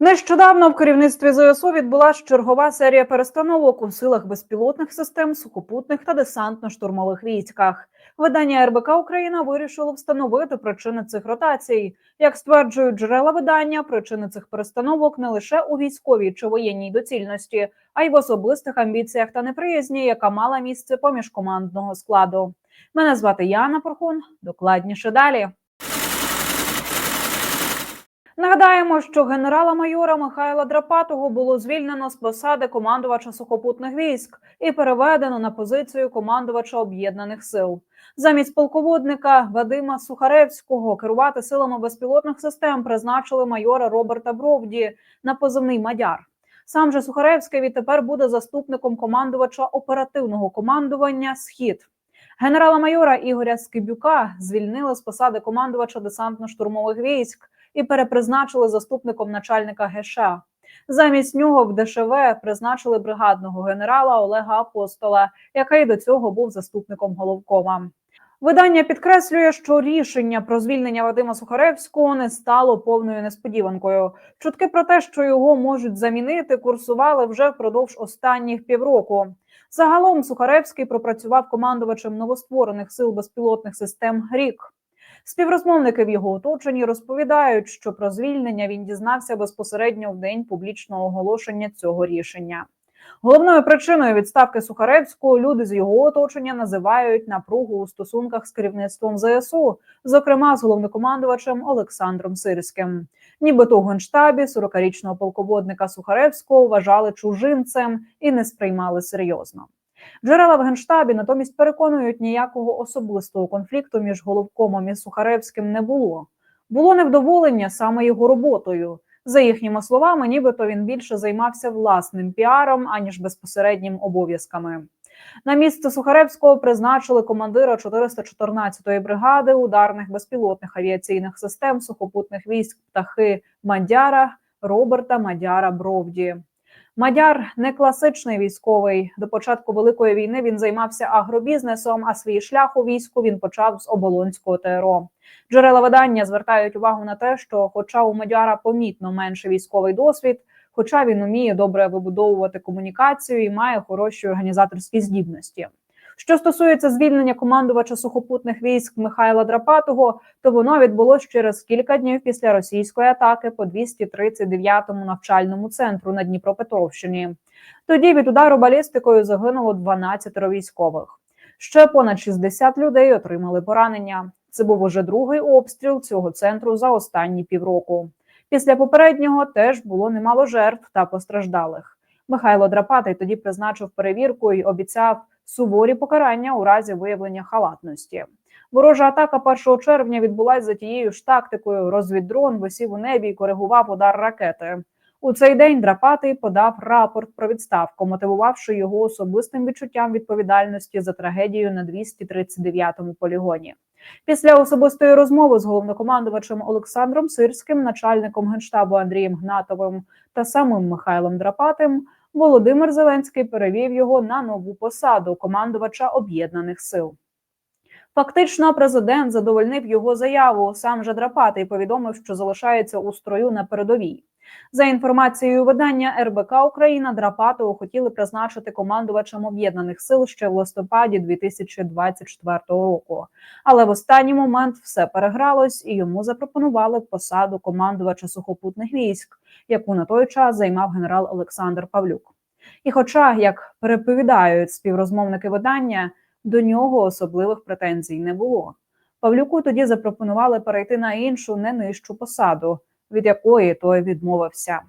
Нещодавно в керівництві ЗСУ відбулася чергова серія перестановок у силах безпілотних систем, сухопутних та десантно-штурмових військах. Видання РБК Україна вирішило встановити причини цих ротацій. Як стверджують джерела видання, причини цих перестановок не лише у військовій чи воєнній доцільності, а й в особистих амбіціях та неприязні, яка мала місце поміж командного складу. Мене звати Яна Порхун. Докладніше далі. Нагадаємо, що генерала-майора Михайла Драпатого було звільнено з посади командувача сухопутних військ і переведено на позицію командувача об'єднаних сил. Замість полководника Вадима Сухаревського керувати силами безпілотних систем призначили майора Роберта Бровді на позивний Мадяр. Сам же Сухаревський відтепер буде заступником командувача оперативного командування Схід. Генерала-майора Ігоря Скибюка звільнили з посади командувача десантно-штурмових військ і перепризначили заступником начальника ГШ. Замість нього в ДШВ призначили бригадного генерала Олега Апостола, який до цього був заступником головкома. Видання підкреслює, що рішення про звільнення Вадима Сухаревського не стало повною несподіванкою. Чутки про те, що його можуть замінити, курсували вже впродовж останніх півроку. Загалом Сухаревський пропрацював командувачем новостворених сил безпілотних систем рік. Співрозмовники в його оточенні розповідають, що про звільнення він дізнався безпосередньо в день публічного оголошення цього рішення. Головною причиною відставки Сухаревського люди з його оточення називають напругу у стосунках з керівництвом ЗСУ, зокрема з головнокомандувачем Олександром Сирським. Нібито у генштабі 40-річного полководника Сухаревського вважали чужинцем і не сприймали серйозно. Джерела в генштабі натомість переконують, ніякого особистого конфлікту між головкомом і Сухаревським не було. Було невдоволення саме його роботою. За їхніми словами, нібито він більше займався власним піаром аніж безпосереднім обов'язками. На місце Сухаревського призначили командира 414-ї бригади ударних безпілотних авіаційних систем сухопутних військ птахи Мадяра Роберта Мадяра Бровді. Мадяр не класичний військовий. До початку великої війни він займався агробізнесом, а свій шлях у війську він почав з оболонського ТРО. Джерела видання звертають увагу на те, що, хоча у Мадяра помітно менше військовий досвід, хоча він уміє добре вибудовувати комунікацію і має хороші організаторські здібності. Що стосується звільнення командувача сухопутних військ Михайла Драпатого, то воно відбулось через кілька днів після російської атаки по 239-му навчальному центру на Дніпропетровщині. Тоді від удару балістикою загинуло 12 військових. Ще понад 60 людей отримали поранення. Це був уже другий обстріл цього центру за останні півроку. Після попереднього теж було немало жертв та постраждалих. Михайло Драпатий тоді призначив перевірку і обіцяв суворі покарання у разі виявлення халатності. Ворожа атака 1 червня відбулася за тією ж тактикою. Розвіддрон висів у небі і коригував удар ракети. У цей день Драпатий подав рапорт про відставку, мотивувавши його особистим відчуттям відповідальності за трагедію на 239-му полігоні. Після особистої розмови з головнокомандувачем Олександром Сирським, начальником генштабу Андрієм Гнатовим та самим Михайлом Драпатим, Володимир Зеленський перевів його на нову посаду командувача об'єднаних сил. Фактично, президент задовольнив його заяву. Сам же Драпатий повідомив, що залишається у строю на передовій. За інформацією видання РБК Україна Драпатого хотіли призначити командувачем об'єднаних сил ще в листопаді 2024 року. Але в останній момент все перегралось, і йому запропонували посаду командувача сухопутних військ, яку на той час займав генерал Олександр Павлюк. І, хоча, як переповідають співрозмовники видання, до нього особливих претензій не було. Павлюку тоді запропонували перейти на іншу не нижчу посаду, від якої той відмовився.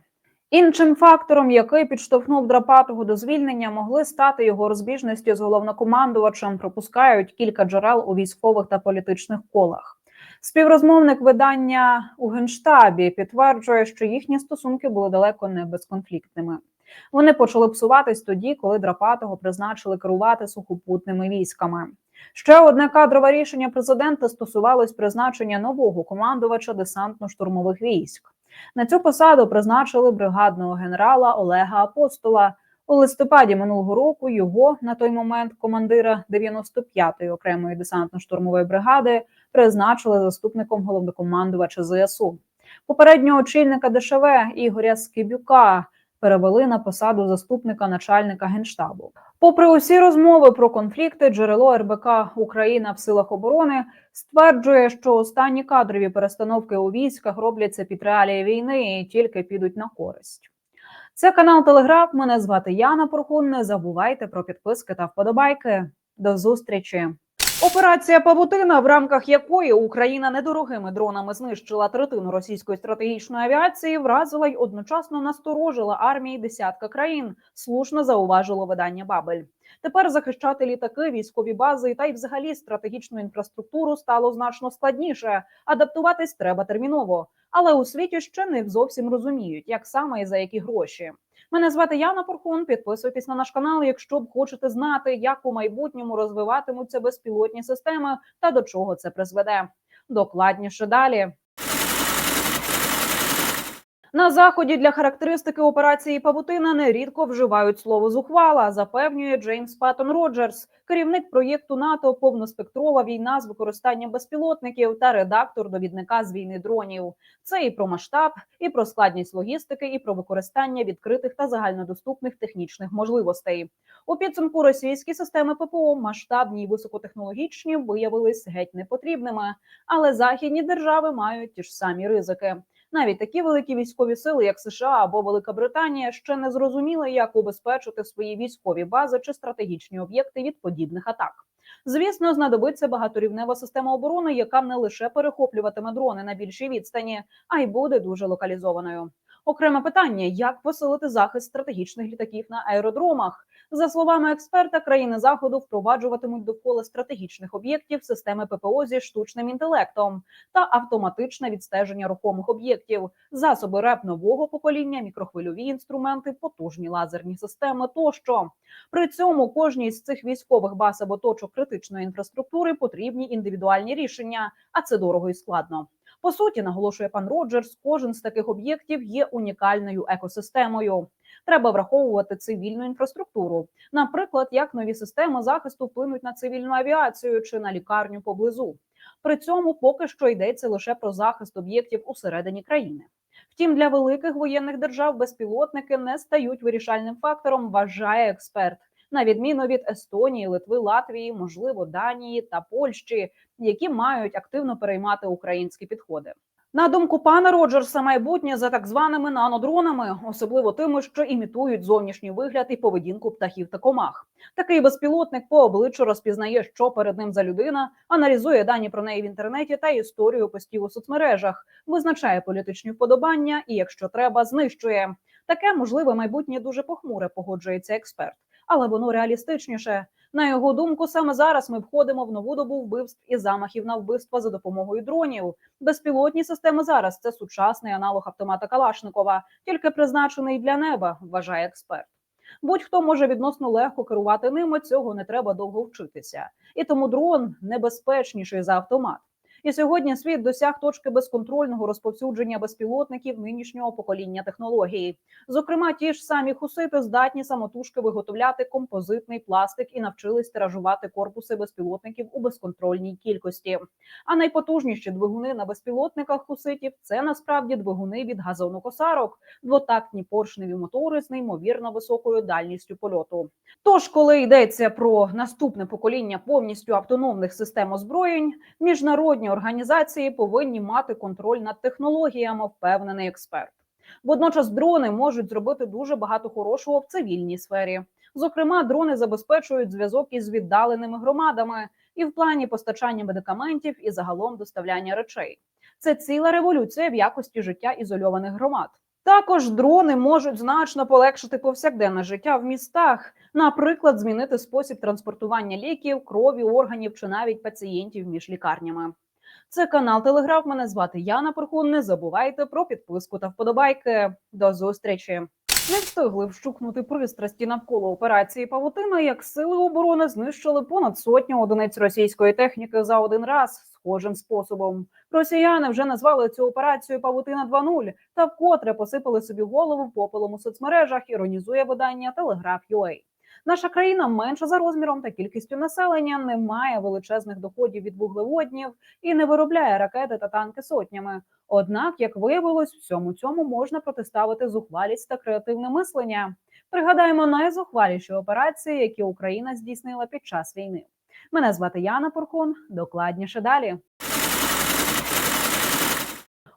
Іншим фактором, який підштовхнув Драпатого до звільнення, могли стати його розбіжності з головнокомандувачем. Пропускають кілька джерел у військових та політичних колах. Співрозмовник видання у генштабі підтверджує, що їхні стосунки були далеко не безконфліктними. Вони почали псуватись тоді, коли Драпатого призначили керувати сухопутними військами. Ще одне кадрове рішення президента стосувалось призначення нового командувача десантно-штурмових військ. На цю посаду призначили бригадного генерала Олега Апостола. У листопаді минулого року його на той момент командира 95-ї окремої десантно-штурмової бригади призначили заступником головнокомандувача ЗСУ. Попереднього очільника ДШВ Ігоря Скибюка перевели на посаду заступника начальника генштабу. Попри усі розмови про конфлікти, джерело РБК Україна в силах оборони стверджує, що останні кадрові перестановки у військах робляться під реалії війни і тільки підуть на користь. Це канал Телеграф. Мене звати Яна Порхун. Не забувайте про підписки та вподобайки. До зустрічі. Операція Павутина, в рамках якої Україна недорогими дронами знищила третину російської стратегічної авіації, вразила й одночасно насторожила армії десятка країн. Слушно зауважило видання Бабель. Тепер захищати літаки, військові бази та й взагалі стратегічну інфраструктуру стало значно складніше. Адаптуватись треба терміново, але у світі ще не зовсім розуміють, як саме і за які гроші. Мене звати Яна Порхун. Підписуйтесь на наш канал, якщо б хочете знати, як у майбутньому розвиватимуться безпілотні системи та до чого це призведе. Докладніше далі. На заході для характеристики операції Павутина нерідко вживають слово зухвала, запевнює Джеймс Паттон Роджерс, керівник проєкту НАТО Повноспектрова війна з використанням безпілотників та редактор довідника з війни дронів. Це і про масштаб, і про складність логістики, і про використання відкритих та загальнодоступних технічних можливостей. У підсумку російські системи ППО масштабні і високотехнологічні виявились геть непотрібними, але західні держави мають ті ж самі ризики. Навіть такі великі військові сили, як США або Велика Британія, ще не зрозуміли, як убезпечити свої військові бази чи стратегічні об'єкти від подібних атак. Звісно, знадобиться багаторівнева система оборони, яка не лише перехоплюватиме дрони на більшій відстані, а й буде дуже локалізованою. Окреме питання: як посилити захист стратегічних літаків на аеродромах? За словами експерта, країни заходу впроваджуватимуть довкола стратегічних об'єктів системи ППО зі штучним інтелектом та автоматичне відстеження рухомих об'єктів, засоби РЕП нового покоління, мікрохвильові інструменти, потужні лазерні системи тощо. При цьому кожній з цих військових баз або точок критичної інфраструктури потрібні індивідуальні рішення, а це дорого і складно. По суті, наголошує пан Роджерс, кожен з таких об'єктів є унікальною екосистемою. Треба враховувати цивільну інфраструктуру, наприклад, як нові системи захисту вплинуть на цивільну авіацію чи на лікарню поблизу. При цьому поки що йдеться лише про захист об'єктів усередині країни. Втім, для великих воєнних держав безпілотники не стають вирішальним фактором, вважає експерт. На відміну від Естонії, Литви, Латвії, можливо, Данії та Польщі, які мають активно переймати українські підходи. На думку пана Роджерса, майбутнє за так званими нанодронами, особливо тими, що імітують зовнішній вигляд і поведінку птахів та комах. Такий безпілотник по обличчю розпізнає, що перед ним за людина, аналізує дані про неї в інтернеті та історію постів у соцмережах, визначає політичні вподобання і, якщо треба, знищує. Таке можливе майбутнє дуже похмуре, погоджується експерт, але воно реалістичніше. На його думку, саме зараз ми входимо в нову добу вбивств і замахів на вбивства за допомогою дронів. Безпілотні системи зараз це сучасний аналог автомата Калашникова, тільки призначений для неба, вважає експерт. Будь-хто може відносно легко керувати ними, цього не треба довго вчитися, і тому дрон небезпечніший за автомат. І сьогодні світ досяг точки безконтрольного розповсюдження безпілотників нинішнього покоління технології. Зокрема, ті ж самі хусити здатні самотужки виготовляти композитний пластик і навчились тиражувати корпуси безпілотників у безконтрольній кількості. А найпотужніші двигуни на безпілотниках хуситів це насправді двигуни від газонокосарок, двотактні поршневі мотори з неймовірно високою дальністю польоту. Тож, коли йдеться про наступне покоління повністю автономних систем озброєнь, міжнародні організації повинні мати контроль над технологіями, впевнений експерт. Водночас дрони можуть зробити дуже багато хорошого в цивільній сфері. Зокрема, дрони забезпечують зв'язок із віддаленими громадами і в плані постачання медикаментів і загалом доставляння речей. Це ціла революція в якості життя ізольованих громад. Також дрони можуть значно полегшити повсякденне життя в містах, наприклад, змінити спосіб транспортування ліків, крові, органів чи навіть пацієнтів між лікарнями. Це канал Телеграф. Мене звати Яна Порхун. Не забувайте про підписку та вподобайки. До зустрічі. Не встигли вщукнути пристрасті навколо операції Павутина, як сили оборони знищили понад сотню одиниць російської техніки за один раз схожим способом. Росіяни вже назвали цю операцію Павутина 2.0 та вкотре посипали собі голову попелом у соцмережах. Іронізує видання Телеграф.UA. Наша країна менша за розміром та кількістю населення, не має величезних доходів від вуглеводнів і не виробляє ракети та танки сотнями. Однак, як виявилось, всьому цьому можна протиставити зухвалість та креативне мислення. Пригадаємо найзухваліші операції, які Україна здійснила під час війни. Мене звати Яна Порхун. Докладніше далі.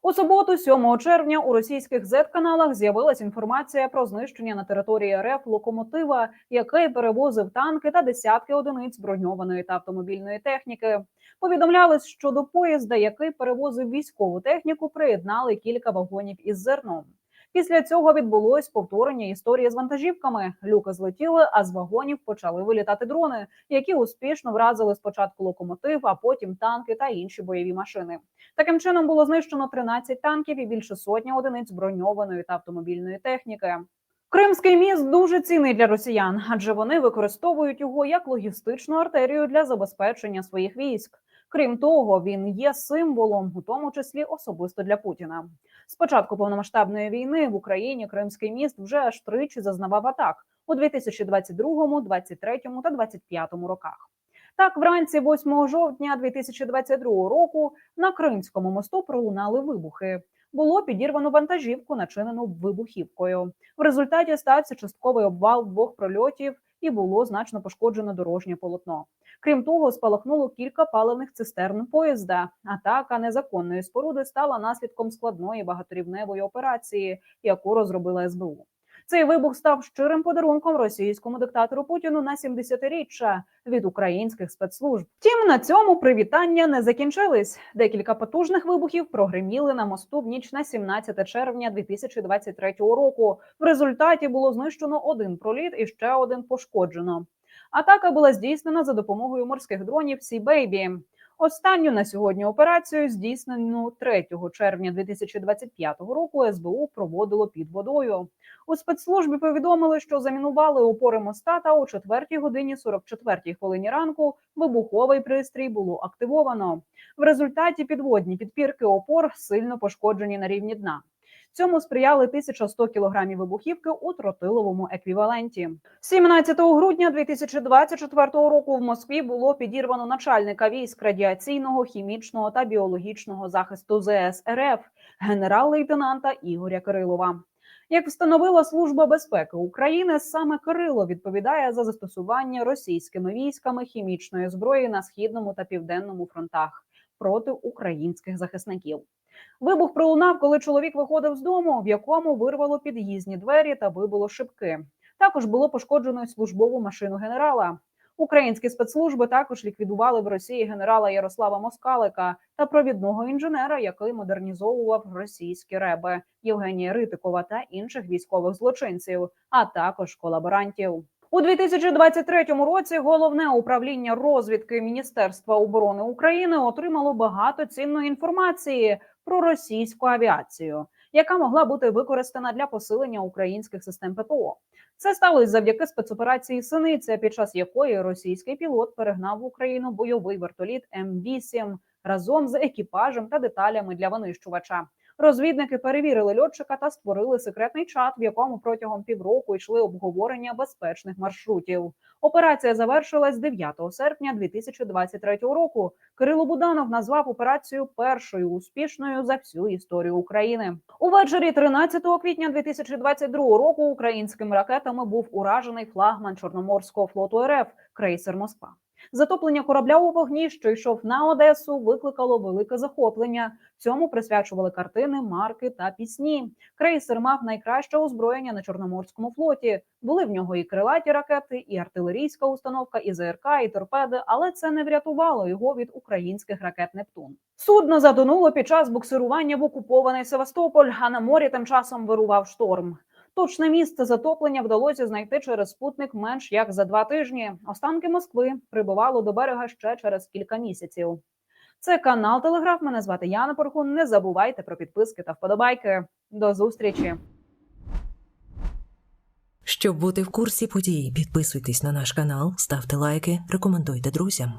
У суботу, 7 червня, у російських Z-каналах з'явилась інформація про знищення на території РФ локомотива, який перевозив танки та десятки одиниць броньованої та автомобільної техніки. Повідомлялось, що до поїзда, який перевозив військову техніку, приєднали кілька вагонів із зерном. Після цього відбулось повторення історії з вантажівками. Люки злетіли, а з вагонів почали вилітати дрони, які успішно вразили спочатку локомотив, а потім танки та інші бойові машини. Таким чином було знищено 13 танків і більше сотні одиниць броньованої та автомобільної техніки. Кримський міст дуже цінний для росіян, адже вони використовують його як логістичну артерію для забезпечення своїх військ. Крім того, він є символом, у тому числі особисто для Путіна. З початку повномасштабної війни в Україні Кримський міст вже аж тричі зазнавав атак у 2022, 23 та 25 роках. Так, вранці 8 жовтня 2022 року на Кримському мосту пролунали вибухи. Було підірвано вантажівку, начинену вибухівкою. В результаті стався частковий обвал двох прольотів і було значно пошкоджено дорожнє полотно. Крім того, спалахнуло кілька паливних цистерн поїзда. Атака незаконної споруди стала наслідком складної багаторівневої операції, яку розробила СБУ. Цей вибух став щирим подарунком російському диктатору Путіну на 70-річчя від українських спецслужб. Втім, на цьому привітання не закінчились. Декілька потужних вибухів прогреміли на мосту в ніч на 17 червня 2023 року. В результаті було знищено один проліт і ще один пошкоджено. Атака була здійснена за допомогою морських дронів Sea Baby. Останню на сьогодні операцію, здійснену 3 червня 2025 року, СБУ проводило під водою. У спецслужбі повідомили, що замінували опори моста, та о 4 годині 44 хвилині ранку вибуховий пристрій було активовано. В результаті підводні підпірки опор сильно пошкоджені на рівні дна. Цьому сприяли 1100 кілограмів вибухівки у тротиловому еквіваленті. 17 грудня 2024 року в Москві було підірвано начальника військ радіаційного, хімічного та біологічного захисту ЗС РФ генерал-лейтенанта Ігоря Кирилова. Як встановила служба безпеки України, саме Кирило відповідає за застосування російськими військами хімічної зброї на східному та південному фронтах проти українських захисників. Вибух пролунав, коли чоловік виходив з дому, в якому вирвало під'їзні двері та вибило шибки. Також було пошкоджено службову машину генерала. Українські спецслужби також ліквідували в Росії генерала Ярослава Москалика та провідного інженера, який модернізовував російські реби Євгенія Ритикова та інших військових злочинців, а також колаборантів. У 2023 році головне управління розвідки Міністерства оборони України отримало багато цінної інформації про російську авіацію, яка могла бути використана для посилення українських систем ППО. Це сталося завдяки спецоперації Синиця, під час якої російський пілот перегнав в Україну бойовий вертоліт М8 разом з екіпажем та деталями для винищувача. Розвідники перевірили льотчика та створили секретний чат, в якому протягом півроку йшли обговорення безпечних маршрутів. Операція завершилась 9 серпня 2023 року. Кирило Буданов назвав операцію першою успішною за всю історію України. Увечері 13 квітня 2022 року українськими ракетами був уражений флагман Чорноморського флоту РФ крейсер Москва. Затоплення корабля у вогні, що йшов на Одесу, викликало велике захоплення. Цьому присвячували картини, марки та пісні. Крейсер мав найкраще озброєння на чорноморському флоті. Були в нього і крилаті ракети, і артилерійська установка, і ЗРК, і торпеди, але це не врятувало його від українських ракет Нептун. Судно затонуло під час буксирування в окупований Севастополь, а на морі тим часом вирував шторм. Точне місце затоплення вдалося знайти через спутник менш як за два тижні. Останки Москви прибувало до берега ще через кілька місяців. Це канал Телеграф. Мене звати Яна Порхун. Не забувайте про підписки та вподобайки. До зустрічі. Щоб бути в курсі подій, підписуйтесь на наш канал, ставте лайки, рекомендуйте друзям.